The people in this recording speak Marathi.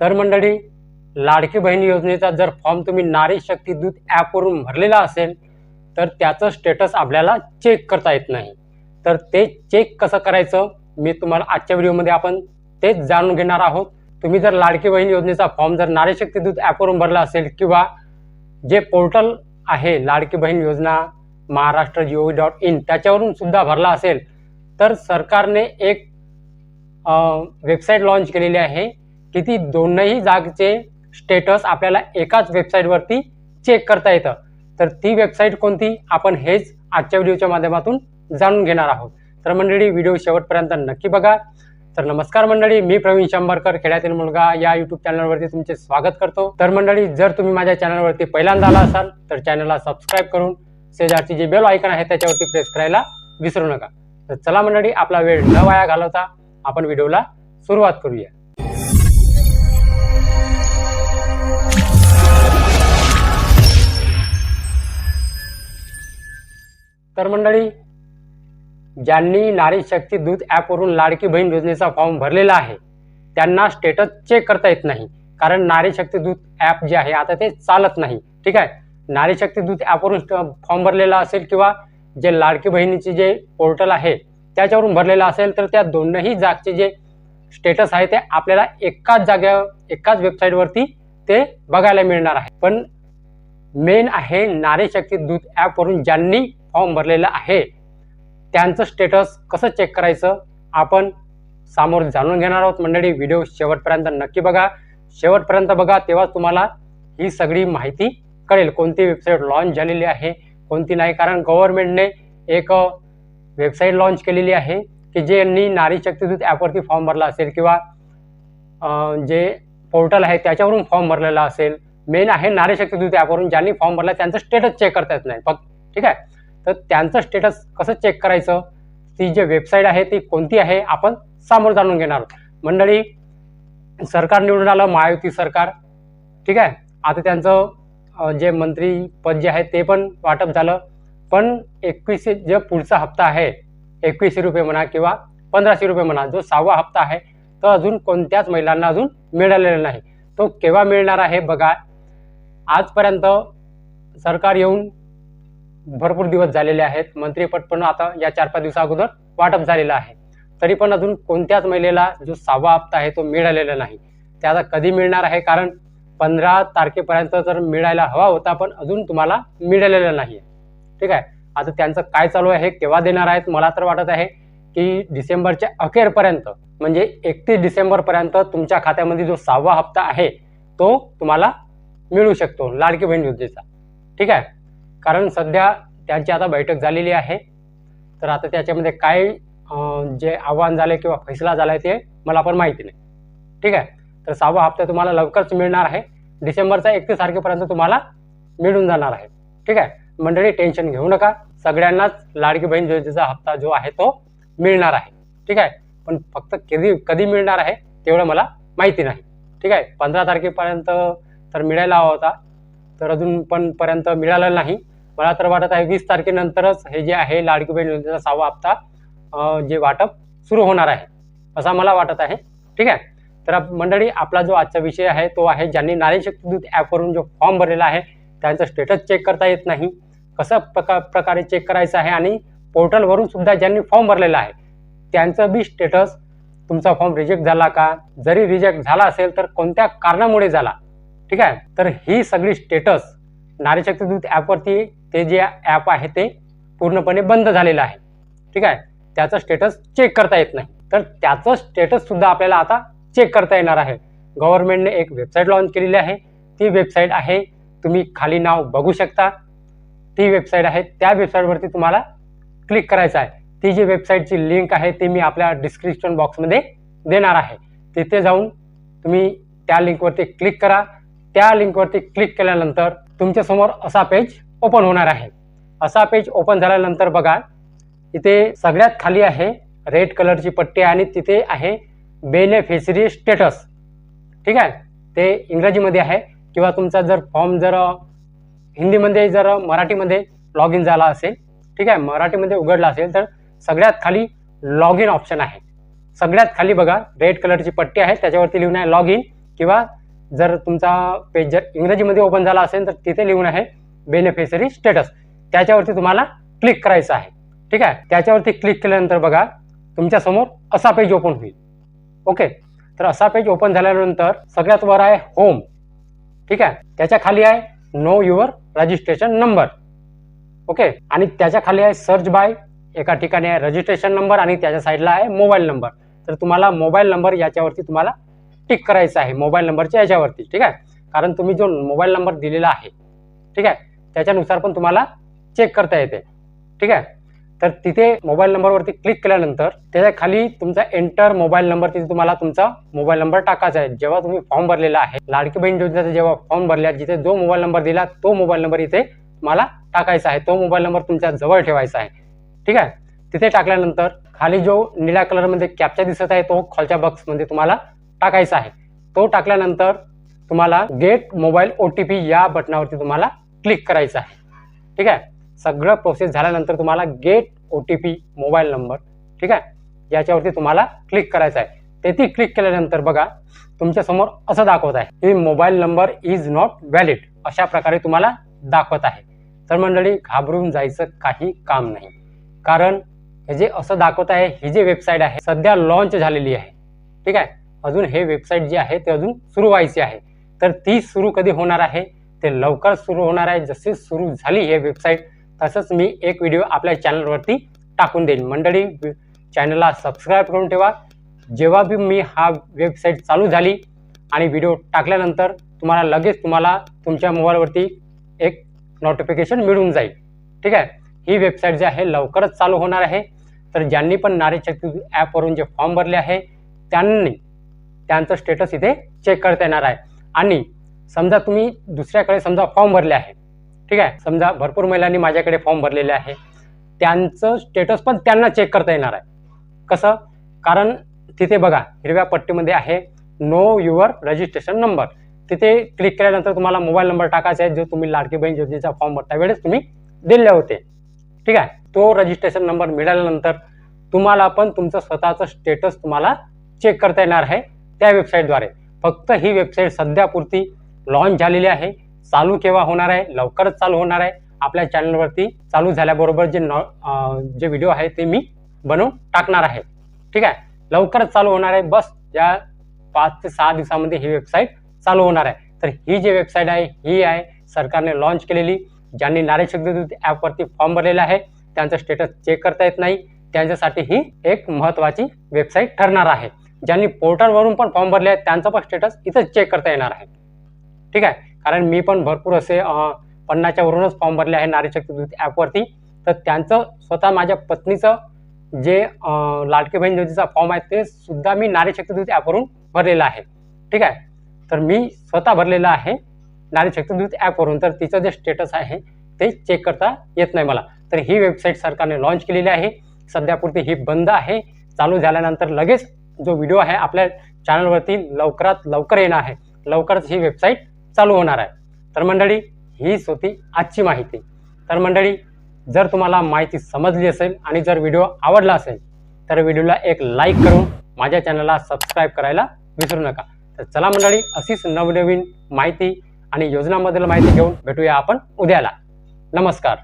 तर मंडळी लाडकी बहीण योजनेचा जर फॉर्म तुम्ही नारी शक्ती दूत ॲपवरून भरलेला असेल तर त्याचं स्टेटस आपल्याला चेक करता येत नाही. तर ते चेक कसं करायचं मी तुम्हाला आजच्या व्हिडिओमध्ये आपण तेच जाणून घेणार आहोत. तुम्ही जर लाडकी बहीण योजनेचा फॉर्म जर नारी शक्ती दूत ॲपवरून भरला असेल किंवा जे पोर्टल आहे Ladki Bahin Yojana Maharashtra G O dot in त्याच्यावरून सुद्धा भरला असेल तर सरकारने एक वेबसाईट लॉन्च केलेली आहे. की ती दोनही जागचे स्टेटस आपल्याला एकाच वेबसाईटवरती चेक करता येतं. तर ती वेबसाईट कोणती? आपण हेच आजच्या व्हिडिओच्या माध्यमातून जाणून घेणार आहोत. तर मंडळी व्हिडिओ शेवटपर्यंत नक्की बघा. तर नमस्कार मंडळी मी प्रवीण शंभरकर खेड्यातील मुलगा या यूट्यूब चॅनलवरती तुमचे स्वागत करतो. तर मंडळी जर तुम्ही माझ्या चॅनलवरती पहिल्यांदा आला असाल तर चॅनलला सबस्क्राईब करून शेजारची जे बेल आयकन आहे त्याच्यावरती प्रेस करायला विसरू नका. तर चला मंडळी आपला वेळ न वाया घालवता आपण व्हिडिओला सुरुवात करूया. तर मंडळी ज्यांनी नारी शक्ती दूत ॲपवरून लाडकी बहीण योजनेचा फॉर्म भरलेला आहे त्यांना स्टेटस चेक करता येत नाही. कारण नारी शक्ती दूत ॲप जे आहे आता ते चालत नाही. ठीक आहे? नारी शक्ती दूत ॲपवरून फॉर्म भरलेला असेल किंवा जे लाडकी बहिणीचे जे पोर्टल आहे त्याच्यावरून भरलेला असेल तर त्या दोनही जागचे जे स्टेटस आहे ते आपल्याला एकाच जाग्या एकाच वेबसाईटवरती ते बघायला मिळणार आहे. पण मेन आहे नारी शक्ती दूत ॲपवरून ज्यांनी फॉर्म भरलेला आहे. त्यांचं स्टेटस कसं चेक करायचं आपण समोर जाणून घेणार आहोत. मंडळी व्हिडिओ शेवटपर्यंत नक्की बघा. शेवटपर्यंत बघा तेव्हा तुम्हाला ही सगळी माहिती कळेल. कोणती वेबसाईट लॉन्च झालेली आहे कोणती नाही. कारण गव्हर्नमेंटने एक वेबसाईट लॉन्च केलेली आहे की ज्यांनी नारी शक्तीदूत ॲपवरती फॉर्म भरला असेल किंवा जे पोर्टल आहे त्याच्यावरून फॉर्म भरलेला असेल. मेन आहे नारी शक्तीदूत ॲपवरून ज्यांनी फॉर्म भरला त्यांचं स्टेटस चेक करता येत नाही. फक्त ठीक आहे? तर त्यांचं स्टेटस कसं चेक करायचं? ती जी वेबसाईट आहे ती कोणती आहे? आपण सामोर जाणून घेणार आहोत. मंडळी सरकार निवडून आलं महायुती सरकार. ठीक आहे? आता त्यांचं जे जे मंत्रीपद जे आहे ते पण वाटप झालं. पण एकवीसशे जे पुढचा हप्ता आहे एकवीसशे रुपये म्हणा किंवा पंधराशे रुपये म्हणा जो सहावा हप्ता आहे तो अजून कोणत्याच महिलांना अजून मिळालेला नाही. तो केव्हा मिळणार आहे बघा. आजपर्यंत सरकार येऊन भरपूर दिवस झालेले आहेत. मंत्रीपद पण आता या चार पाच दिवसा अगोदर वाटप झालेलं आहे. तरी पण अजून कोणत्याच महिलेला जो सहावा हप्ता आहे तो मिळालेला नाही. ते आता कधी मिळणार आहे? कारण पंधरा तारखेपर्यंत तर मिळायला हवा होता पण अजून तुम्हाला मिळालेला नाही आहे ठीक आहे? आता त्यांचं काय चालू आहे हे केव्हा देणार आहेत? मला तर वाटत आहे की डिसेंबरच्या अखेरपर्यंत म्हणजे एकतीस डिसेंबरपर्यंत तुमच्या खात्यामध्ये जो सहावा हप्ता आहे तो तुम्हाला मिळू शकतो लाडकी बहीण योजनेचा. ठीक आहे? कारण सध्या त्यांची आता बैठक झालेली आहे. तर आता त्याच्यामध्ये काय जे आव्हान झालं किंवा फैसला झाला आहे ते मला पण माहिती नाही. ठीक आहे? तर सहावा हप्ता तुम्हाला लवकरच मिळणार आहे. डिसेंबरचा एकतीस तारखेपर्यंत तुम्हाला मिळून जाणार आहे. ठीक आहे? मंडळी टेन्शन घेऊ नका. सगळ्यांनाच लाडकी बहीण योजनेचा हप्ता जो आहे तो मिळणार आहे. ठीक आहे? पण फक्त कधी कधी मिळणार आहे तेवढं मला माहिती नाही. ठीक आहे? पंधरा तारखेपर्यंत तर मिळायला हवा होता. तर अजून पण पर्यंत मिळालं नाही. मला तर वाटत आहे वीस तारखेनंतरच हे जे आहे लाडकी बहीण योजनेचा सहावा हप्ता जे वाटप सुरू होणार आहे असा मला वाटत आहे. ठीक आहे? तर मंडळी आपला जो आजचा विषय आहे तो आहे ज्यांनी नारी दूत ॲपवरून जो फॉर्म भरलेला आहे त्यांचं स्टेटस चेक करता येत नाही. कसं प्रका प्रकारे चेक करायचं आहे आणि पोर्टलवरून सुद्धा ज्यांनी फॉर्म भरलेला आहे त्यांचं बी स्टेटस तुमचा फॉर्म रिजेक्ट झाला का? जरी रिजेक्ट झाला असेल तर कोणत्या कारणामुळे झाला? ठीक आहे? तर ही सगळी स्टेटस नारी दूत ॲपवरती ते जे ॲप आहे ते पूर्णपणे बंद झालेलं आहे. ठीक आहे? त्याचं स्टेटस चेक करता येत नाही. तर त्याचं स्टेटससुद्धा आपल्याला आता चेक करता येणार आहे. गव्हर्नमेंटने एक वेबसाईट लॉन्च केलेली आहे. ती वेबसाईट आहे तुम्ही खाली नाव बघू शकता. ती वेबसाईट आहे त्या वेबसाईटवरती तुम्हाला क्लिक करायचं आहे. ती जी वेबसाईटची लिंक आहे ती मी आपल्या डिस्क्रिप्शन बॉक्समध्ये देणार आहे. तिथे जाऊन तुम्ही त्या लिंकवरती क्लिक करा. त्या लिंकवरती क्लिक केल्यानंतर तुमच्यासमोर असा पेज ओपन होणार आहे. असा पेज ओपन झाल्यानंतर बघा इथे सगळ्यात खाली आहे रेड कलरची पट्टी आणि तिथे आहे बेनेफिशरी स्टेटस. ठीक आहे? ते इंग्रजीमध्ये आहे. किंवा तुमचा जर फॉर्म जर हिंदीमध्ये जर मराठीमध्ये लॉग इन झाला असेल ठीक आहे? मराठीमध्ये उघडला असेल तर सगळ्यात खाली लॉग इन ऑप्शन आहे. सगळ्यात खाली बघा रेड कलरची पट्टी आहे. त्याच्यावरती लिहून आहे लॉग इन किंवा जर तुमचा पेज जर इंग्रजीमध्ये ओपन झाला असेल तर तिथे लिहून आहे बेनिफिशरी स्टेटस त्याच्यावरती तुम्हाला क्लिक करायचं आहे. ठीक आहे? त्याच्यावरती क्लिक केल्यानंतर बघा तुमच्यासमोर असा पेज ओपन होईल. ओके तर असा पेज ओपन झाल्यानंतर सगळ्यात वर आहे होम ठीक आहे? त्याच्याखाली आहे know your registration number okay आणि त्याच्याखाली आहे सर्च बाय एका ठिकाणी आहे रजिस्ट्रेशन नंबर आणि त्याच्या साईडला आहे मोबाईल नंबर तर तुम्हाला मोबाईल नंबर याच्यावरती तुम्हाला टिक करायचं आहे मोबाईल नंबरच्या याच्यावरती. ठीक आहे? कारण तुम्ही जो मोबाईल नंबर दिलेला आहे. ठीक आहे? त्याच्यानुसार पण तुम्हाला चेक करता येते. ठीक आहे? तर तिथे मोबाईल नंबरवरती क्लिक केल्यानंतर त्याच्याखाली तुमचा एंटर मोबाईल नंबर तिथे तुम्हाला तुमचा मोबाईल नंबर टाकायचा आहे. जेव्हा तुम्ही फॉर्म भरलेला आहे लाडकी बहीण योजनेचा जेव्हा फॉर्म भरला जिथे जो मोबाईल नंबर दिला तो मोबाईल नंबर इथे तुम्हाला टाकायचा आहे. तो मोबाईल नंबर तुमच्या जवळ ठेवायचा आहे. ठीक आहे? तिथे टाकल्यानंतर खाली जो निळ्या कलरमध्ये कॅप्चा दिसत आहे तो खालच्या बॉक्समध्ये तुम्हाला टाकायचा आहे. तो टाकल्यानंतर तुम्हाला get mobile O T P या बटनावरती तुम्हाला क्लिक करायचं आहे. ठीक आहे? सगळं प्रोसेस झाल्यानंतर तुम्हाला get O T P mobile number ठीक आहे? याच्यावरती तुम्हाला क्लिक करायचं आहे. तेथे क्लिक केल्यानंतर बघा तुमच्यासमोर असं दाखवत आहे की mobile number is not valid अशा प्रकारे तुम्हाला दाखवत आहे. तर मंडळी घाबरून जायचं काही काम नाही. कारण हे जे असं दाखवत आहे ही जी वेबसाईट आहे सध्या लॉन्च झालेली आहे. ठीक आहे? अजून हे वेबसाईट जी आहे ते अजून सुरू व्हायची आहे. तर ती सुरू कधी होणार आहे? ते लवकर सुरू होणार आहे. जशी सुरू झाली हे वेबसाईट तसंच मी एक व्हिडिओ आपल्या चॅनलवरती टाकून देईन. मंडळी चॅनलला सबस्क्राईब करून ठेवा. जेव्हा बी मी हा वेबसाईट चालू झाली आणि व्हिडिओ टाकल्यानंतर तुम्हाला लगेच तुम्हाला तुमच्या मोबाईलवरती एक नोटिफिकेशन मिळून जाईल. ठीक आहे? ही वेबसाईट जी आहे लवकरच चालू होणार आहे. तर ज्यांनी पण नारी शक्ती ॲपवरून जे फॉर्म भरले आहे त्यांनी त्यांचं स्टेटस इथे चेक करता येणार आहे. आणि समजा तुम्ही दुसऱ्याकडे समजा फॉर्म भरले आहे ठीक आहे? समजा भरपूर महिलांनी माझ्याकडे फॉर्म भरलेले आहे. त्यांचं स्टेटस पण त्यांना चेक करता येणार आहे. कसं? कारण तिथे बघा हिरव्या पट्टीमध्ये आहे नो युअर रजिस्ट्रेशन नंबर तिथे क्लिक केल्यानंतर तुम्हाला मोबाईल नंबर टाकायचा आहे जो तुम्ही लाडकी बहीण योजनेचा फॉर्म भरता वेळेस तुम्ही दिले होते. ठीक आहे? तो रजिस्ट्रेशन नंबर मिळाल्यानंतर तुम्हाला पण तुमचं स्वतःचं स्टेटस तुम्हाला चेक करता येणार आहे त्या वेबसाईटद्वारे फक्त ही वेबसाईट सध्यापुरती लॉन्च झालेली आहे. चालू केव्हा होणार आहे? लवकरच चालू होणार आहे. आपल्या चॅनलवरती चालू झाल्याबरोबर जे नॉ जे व्हिडिओ आहे ते मी बनवून टाकणार आहे. ठीक आहे? लवकरच चालू होणार आहे. बस या पाच ते सहा दिवसामध्ये ही वेबसाईट चालू होणार आहे. तर ही जी वेबसाईट आहे ही आहे सरकारने लॉन्च केलेली. ज्यांनी नारे शक्ती ॲपवरती फॉर्म भरलेला आहे. त्यांचं स्टेटस चेक करता येत नाही. त्यांच्यासाठी ही एक महत्त्वाची वेबसाईट ठरणार आहे. ज्यांनी पोर्टलवरून पण फॉर्म भरले आहेत त्यांचं पण स्टेटस इथं चेक करता येणार आहे. ठीक आहे? कारण मी पण भरपूर असे पन्नाच्या वरूनच फॉर्म भरले आहे नारी शक्ती दूत ॲपवरती तर त्यांचं स्वतः माझ्या पत्नीचं जे लाडकी बहीण योजनेचा फॉर्म आहे ते सुद्धा मी नारी शक्ती दूत ॲपवरून भरलेलं आहे. ठीक आहे? तर मी स्वतः भरलेलं आहे नारी शक्ती दूत ॲपवरून तर तिचं जे स्टेटस आहे ते चेक करता येत नाही मला. तर ही वेबसाईट सरकारने लॉन्च केलेली आहे. सध्यापुरती ही बंद आहे. चालू झाल्यानंतर लगेच जो व्हिडिओ आहे आपल्या चॅनलवरती लवकरात लवकर येणार आहे. लवकरच ही वेबसाईट चालू होणार आहे. तर मंडळी हीच होती आजची माहिती. तर मंडळी जर तुम्हाला माहिती समजली असेल आणि जर व्हिडिओ आवडला असेल तर व्हिडिओला एक लाईक करून माझ्या चॅनलला सबस्क्राईब करायला विसरू नका. तर चला मंडळी अशीच नवनवीन माहिती आणि योजनाबद्दल माहिती घेऊन भेटूया आपण उद्याला. नमस्कार.